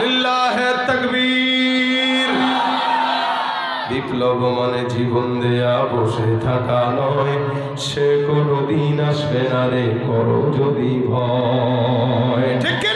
লিল্লাহে তাকবীর। বিপ্লব মানে জীবন দেয়া, বসে থাকা নয়। সে কোনো দিন আসবে না রে, করো যদি ভয়। ঠিক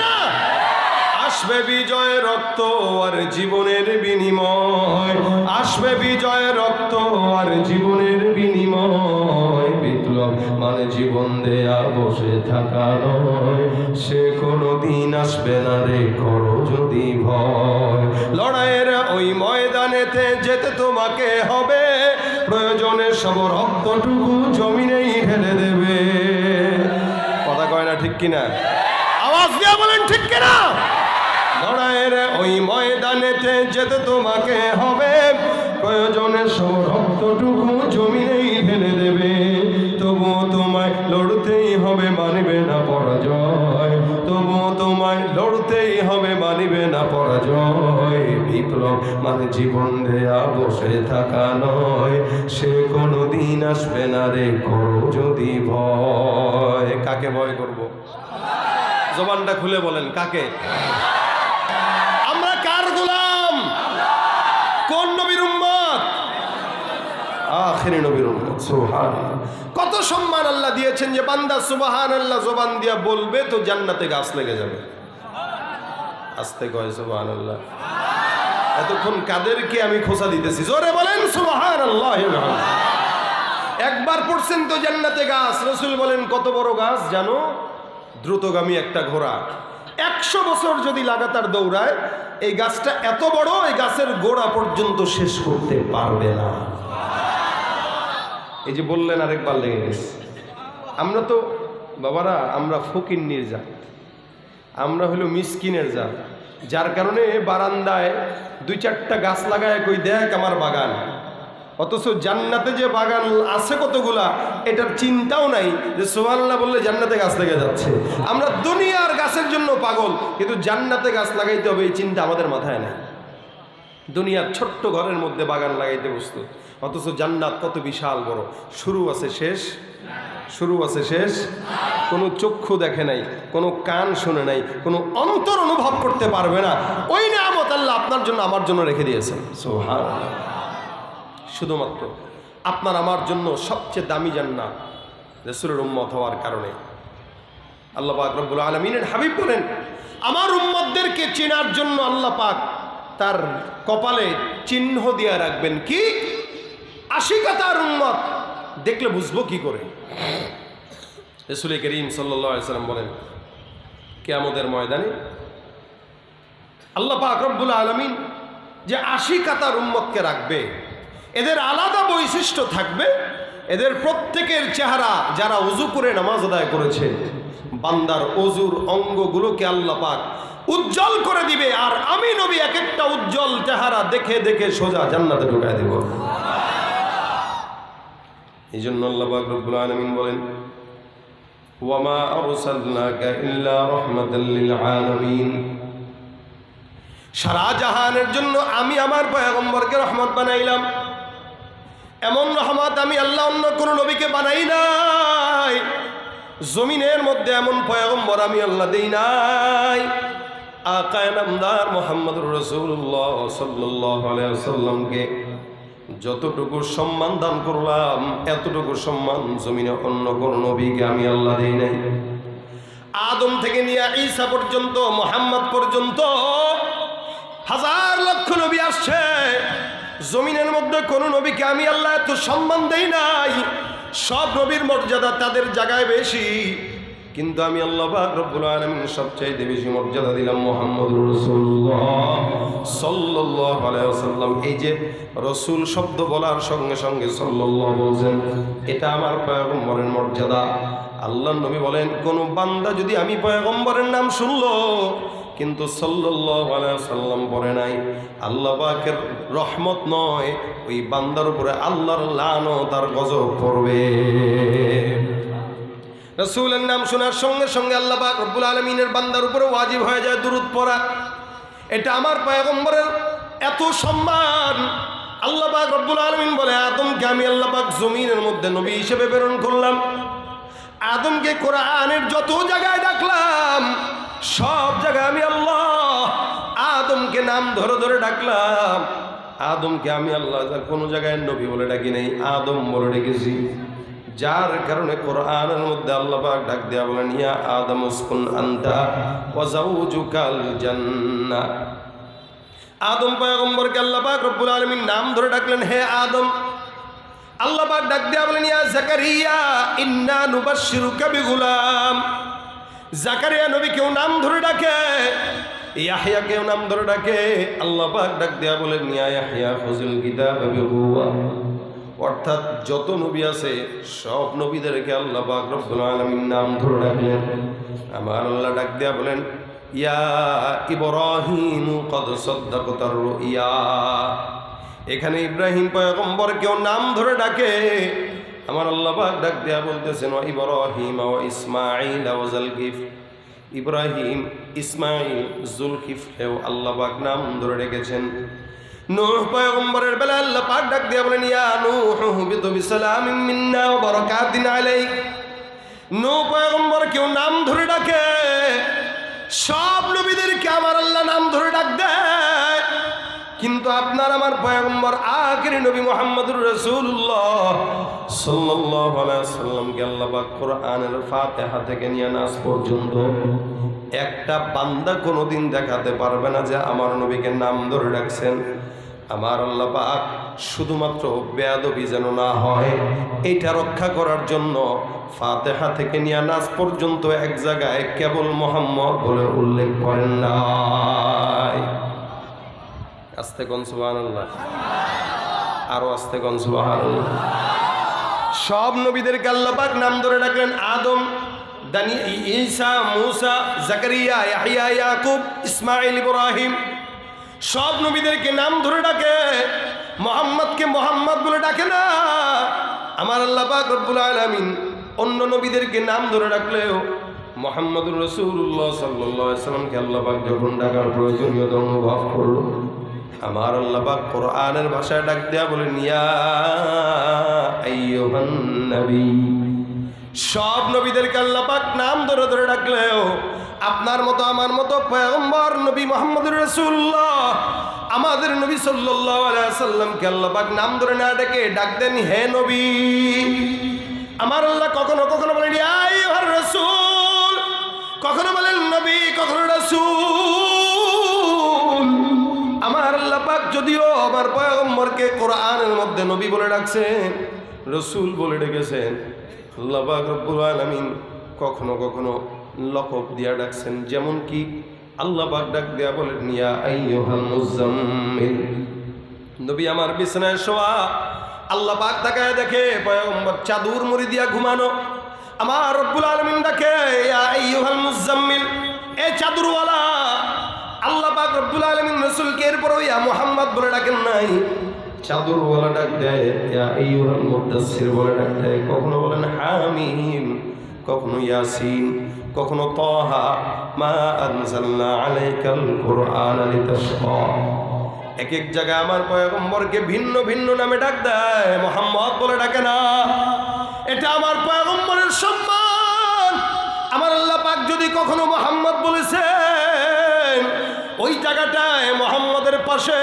আসবে বিজয় রক্ত আর জীবনের বিনিময়। আসবে বিজয় রক্ত আর জীবনের বিনিময়। বিপ্লব মানে জীবন দেয়া, বসে থাকা নয়। সে কোনো দিন আসবে না রে, করো যদি ভয়। লড়াইয়ের ওই ময়দানেতে যেতে তোমাকে হবে। প্রয়োজনে সব রক্তটুকু জমিনেই ঢেলে দেবে। কথা কয় না ঠিক কিনা? আওয়াজ দিয়া বলেন ঠিক কিনা? লড়াইয়ের ওই ময়দানেতে যেতে তোমাকে হবে। প্রয়োজনে সব রক্তটুকু জমিনেই ঢেলে দেবে। তবুও তোমায় লড়তেই হবে, মানিবে না পরাজয়। তবুও তোমায় লড়তেই হবে, মানিবে না পরাজয়। বিপ্লব মানে জীবন দেয়া, বসে থাকা নয়। সে কোনো দিন আসবে না রে, করো যদি ভয়। কাকে ভয় করব? জবানটা খুলে বলেন, কাকে? আমরা কার গোলাম? কোন নবীর উম্মত? আখেরি নবীর উম্মত, সুবহানাল্লাহ। কত সম্মান আল্লাহ দিয়েছেন যে বান্দা সুবহানাল্লাহ জবান দিয়া বলবে তো জান্নাতে গাছ লেগে যাবে। আস্তে কয় সুবহান আল্লাহ এতক্ষণ কাদেরকে আমি খোসা দিতেছি। জোরে বলেন সুবহান আল্লাহ একবার পড়ছেন তো জান্নাতে গাছ। রসুল বলেন, কত বড় গাছ জানো? দ্রুতগামী একটা ঘোড়া। একশো বছর যদি লাগাতার দৌড়ায়, এই গাছটা এত বড়, এই গাছের গোড়া পর্যন্ত শেষ করতে পারবে না। এই যে বললেন আরেকবার লেগে গেছে। আমরা তো, বাবারা, আমরা ফকির জাত। আমরা হলো মিসকিনের জাত। যার কারণে বারান্দায় দুই চারটা গাছ লাগায় কই, দেখ আমার বাগান। অথচ জান্নাতে যে বাগান আছে কতগুলা, এটার চিন্তাও নাই যে সোহান্লা বললে জান্নাতে গাছ লেগে যাচ্ছে। আমরা দুনিয়ার গাছের জন্য পাগল, কিন্তু জান্নাতে গাছ লাগাইতে হবে এই চিন্তা আমাদের মাথায় নাই। দুনিয়ার ছোট্ট ঘরের মধ্যে বাগান লাগাইতে বসতো অথচ জান্নাত কত বিশাল বড়। শুরু আছে শেষ? শুরু আছে শেষ? কোনো চক্ষু দেখে নাই, কোনো কান শুনে নাই, কোনো অন্তর অনুভব করতে পারবে না। ওই নিয়ামত আল্লাহ আপনার জন্য, আমার জন্য রেখে দিয়েছেন। সুবহানাল্লাহ। শুধুমাত্র আপনার আমার জন্য সবচেয়ে দামি জান্নাত রসুলের উম্মত হওয়ার কারণে। আল্লাহ পাক রব্বুল আলমিনের হাবিব বলেন, আমার উম্মতদেরকে চেনার জন্য আল্লাহ পাক তার কপালে চিহ্ন দিয়ে রাখবেন কি? আশিকা তার উম্মত। দেখলে বুঝব কি করে? রসুল করিম সাল্লাম বলেন, কেয়ামতের ময়দানে আল্লাহ পাক রব্বুল আলমিন যে আশি কাতার উম্মতকে রাখবে এদের আলাদা বৈশিষ্ট্য থাকবে। এদের প্রত্যেকের চেহারা যারা উজু করে নামাজ আদায় করেছে, বান্দার অজুর অঙ্গগুলোকে আল্লাহ পাক উজ্জ্বল করে দিবে, আর আমি নবী এক একটা উজ্জ্বল চেহারা দেখে দেখে সোজা জান্নাতে ঢুকায় দেব। এই জন্য আল্লাহ পাক রব্বুল আলামিন বলেন, ওয়ামা সারা জাহানের জন্য আমি আমার পয়গম্বরকে রহমত বানাইলাম। এমন রহমত আমি আল্লাহ অন্য কোনো নবীকে বানাই নাই। জমিনের মধ্যে এমন পয়গম্বর আমি আল্লাহ দেই নাই। আকায় নামদার মোহাম্মদ রসুল্লাহ সাল্লাহ সাল্লামকে যতটুকু সম্মান দান করলাম, এতটুকু সম্মান জমিনে অন্য কোন নবীকে আমি আল্লাহ দেই নাই। আদম থেকে নিয়ে ঈসা পর্যন্ত, মোহাম্মদ পর্যন্ত হাজার লক্ষ নবী আসছে। জমিনের মধ্যে কোনো নবীকে আমি আল্লাহ এত সম্মান দেই নাই। সব নবীর মর্যাদা তাদের জায়গায় বেশি। কিন্তু আমি আল্লাহ রব্বুল আলামিন সবচাইতে বেশি মর্যাদা দিলাম মোহাম্মদ রাসূলুল্লাহ সাল্লাল্লাহু আলাইহি এই যে রসুল শব্দ বলার সঙ্গে সঙ্গে সাল্লাল্লাহু বলছেন এটা আমার পয়গম্বরের মর্যাদা। আল্লাহ নবী বলেন, কোনো বান্দা যদি আমি পয়গম্বরের নাম শুনলো কিন্তু সাল্লাম পড়ে নাই, আল্লাহ পাকের রহমত নয়, ওই বান্দার উপরে আল্লাহর লানত তার গজব পড়বে। রসুলের নাম শোনার সঙ্গে সঙ্গে আল্লাহ পাক রব্বুল আলমিনের বান্দার উপরে ওয়াজিব হয়ে যায় দুরুদ পড়া। এটা আমার পয়গম্বরের এত সম্মান। আল্লাহ পাক রব্বুল আলমিন বলে, আদমকে আমি আল্লাহ পাক জমিনের মধ্যে নবী হিসেবে প্রেরণ করলাম। আদমকে কোরআনের যত জায়গায় ডাকলাম সব জায়গায় আমি আল্লাহ আদমকে নাম ধরে ধরে ডাকলাম। আদমকে আমি আল্লাহ কোনো জায়গায় নবী বলে ডাকি নাই, আদম বলে ডেকেছি। যার কারণে কোরআনের মধ্যে আল্লাহ পাক ডাক দেয়া বলেন, ইয়া আদম উসকুন আনতা ওয়া জাওজুকাল জান্নাহ আদম পয়গম্বরকে আল্লাহ পাক রব্বুল আলামিন নাম ধরে ডাকলেন, হে আদম। আল্লাহ পাক ডাক দেয়া বলেন, ইয়া জাকারিয়া, ইন্না নুবাশশিরুকা বিগুলাম। জাকারিয়া নবী কেউ নাম ধরে ডাকে, ইয়াহিয়া কেউ নাম ধরে ডাকে, আল্লাহ পাক ডাক দেয়া বলেন, ইয়া ইয়াহিয়া কিতাবা বিকুওয়া অর্থাৎ যত নবী আছে, সব নবীদেরকে আল্লাহ পাক রব্বুল আলামিন নাম ধরে ডাকলেন। আমার আল্লাহ ডাক দেয়া বলেন, ইয়া ইব্রাহিম, কদ সাদ্দাকতার রুইয়া। এখানে ইব্রাহিম পয়গম্বর কেউ নাম ধরে ডাকে আমার আল্লাহ ডাক দেয়া বলতেছেন ওয়া ইব্রাহিম ওয়া ইসমাঈল ওয়া জালকিফ। ইব্রাহিম ইসমাইল জুলকিফ হেও আল্লাহ পাক নাম ধরে রেখেছেন নূহ পয়গম্বরের বেলা আল্লাহ পাক ডাক দিয়ে বলেন, ইয়া নূহ হুবিতু বিসালামিন মিন্না ওয়া বারাকাতিন আলাইক। নূহ পয়গম্বর কেউ নাম ধরে ডাকে, সব নবীদেরকে আমার আল্লাহ নাম ধরে ডাক দেয় কিন্তু আপনার আমার পয়গম্বর আখেরি নবী মোহাম্মদুর রসুল্লাহ সাল্লামকে আল্লাহ কোরআনের ফাতিহা থেকে নিয়ে নাস পর্যন্ত একটা বান্দা কোনোদিন দেখাতে পারবে না যে আমার নবীকে নাম ধরে রাখছেন আমার আল্লাহ পাক শুধুমাত্র বেয়াদবি যেন না হয়, এটা রক্ষা করার জন্য ফাতেহা থেকে নিয়ে নাচ পর্যন্ত এক জায়গায় কেবল মোহাম্মদ বলে উল্লেখ করেন নাই। আস্তে সুবহানাল্লাহ। আরও আস্তে সুবহানাল্লাহ। সব নবীদেরকে আল্লাহ পাক নাম ধরে ডাকলেন আদম, দানি, ঈসা, মুসা, জাকারিয়া, ইয়াহিয়া, ইয়াকুব ইসমাইল ইব্রাহিম। সব নবীদেরকে নাম ধরে ডাকে, মোহাম্মদকে মোহাম্মদ বলে ডাকে না। আমার আল্লাহ পাক রব্বুল আলামিন অন্য নবীদেরকে নাম ধরে ডাকলেও মোহাম্মদুর রসুল্লাহ সাল্লাহ সাল্লামকে আল্লাহ পাক যখন ডাকার প্রয়োজনীয়তা অনুভব করল আমার আল্লাহ কোরআনের ভাষায় ডাক দেয়া আইয়ুহান নবী। সব নবীদেরকে আল্লাহ পাক নাম ধরে ধরে ডাকলেও, আপনার মতো, আমার মতো পয়গম্বর নবী মোহাম্মদুর রসুল্লাহ আমাদের নবী সাল্লামকে আল্লাহ নাম ধরে না ডেকে ডাক দেন, হে নবী। আমার আল্লাহ কখনো কখনো বলেন আইয়ুহার রাসূল। কখনো বলেন, নবী, কখনো রাসূল। যদিও আমার পয়গম্বরকে কোরআনের মধ্যে নবী বলে ডাকছেন, রসুল বলে ডেকেছেন, আল্লাহ পাক রব্বুল আলামিন কখনো কখনো লকব দিয়া ডাকছেন যেমন কি আল্লাহ পাক ডাক দেয়া বলেন, ইয়া আইয়ুহাল মুজাম্মিল নবী আমার বিছানায় শোয়া, আল্লাহ পাক দেখে, পয়গম্বর চাদুর মুড়ি দিয়া ঘুমানো। আমার রব্বুল আলামিন ডাকে, ইয়া আইয়ুহাল মুজাম্মিল এ চাদুরওয়ালা আল্লাহ পাক রব্বুল আলামিন রাসূলকে এরপর ইয়া মুহাম্মদ বলে ডাকেন নাই। চাদুরওয়ালা ডাক দেয় আইয়ুহাল মুদাসসির বলে ডাক দেয়। কখনো বলেন, হামিম কখনো ইয়াসিন, কখনো তাহা। মা আনজালনা আলাইকাল কুরআন লিতাশকা এক এক জায়গায় আমার পয়গম্বরকে ভিন্ন ভিন্ন নামে ডাক দেয়। মোহাম্মদ বলে ডাকে না, এটা আমার পয়গম্বরের সম্মান। আমার আল্লাহ পাক যদি কখনো মোহাম্মদ বলেছেন ওই জায়গাটায় মোহাম্মদের পাশে।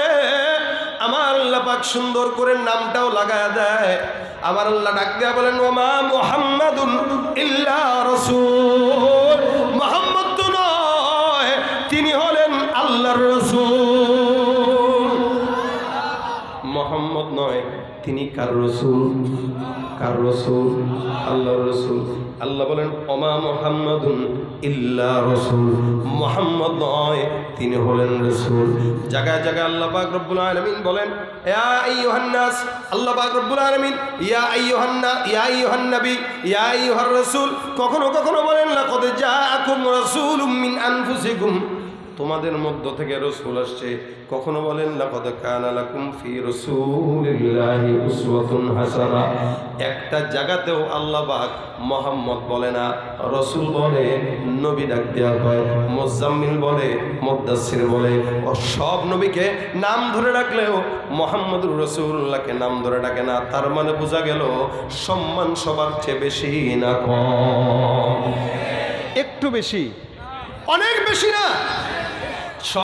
আমার আল্লাহ পাক সুন্দর করে নামটাও লাগায় দেয়। আমার আল্লাহ ডাক দেয়া বলেন, ওমা মোহাম্মদুল ইল্লা রসুল। মোহাম্মদ তো নয়, তিনি হলেন আল্লাহর রসুল। মোহাম্মদ নয়, তিনি কার রসুল? কার রসুল? আল্লাহ রসুল। আল্লাহ বলেন অমা মোহাম্মদুন ইল্লা রসুল। মোহাম্মদ নয়, তিনি হলেন রসুল। জায়গায় জায়গায় আল্লাহ পাক রব্বুল আলামিন বলেন, ইয়া ইয়া কখনো কখনো বলেন তোমাদের মধ্য থেকে রসুল আসছে। কখনো বলেন হাসানা। একটা জায়গাতেও আল্লাহ মোহাম্মদ বলে না, রসুল বলে, নবী ডাক দেওয়া হয়, মোজাম্মিল বলে, মুদাসসির বলে। ও সব নবীকে নাম ধরে রাখলেও মোহাম্মদুর রসুল্লাহকে নাম ধরে ডাকে না। তার মানে বোঝা গেল, সম্মান সবার চেয়ে বেশি না কম। একটু বেশি। অনেক বেশি না।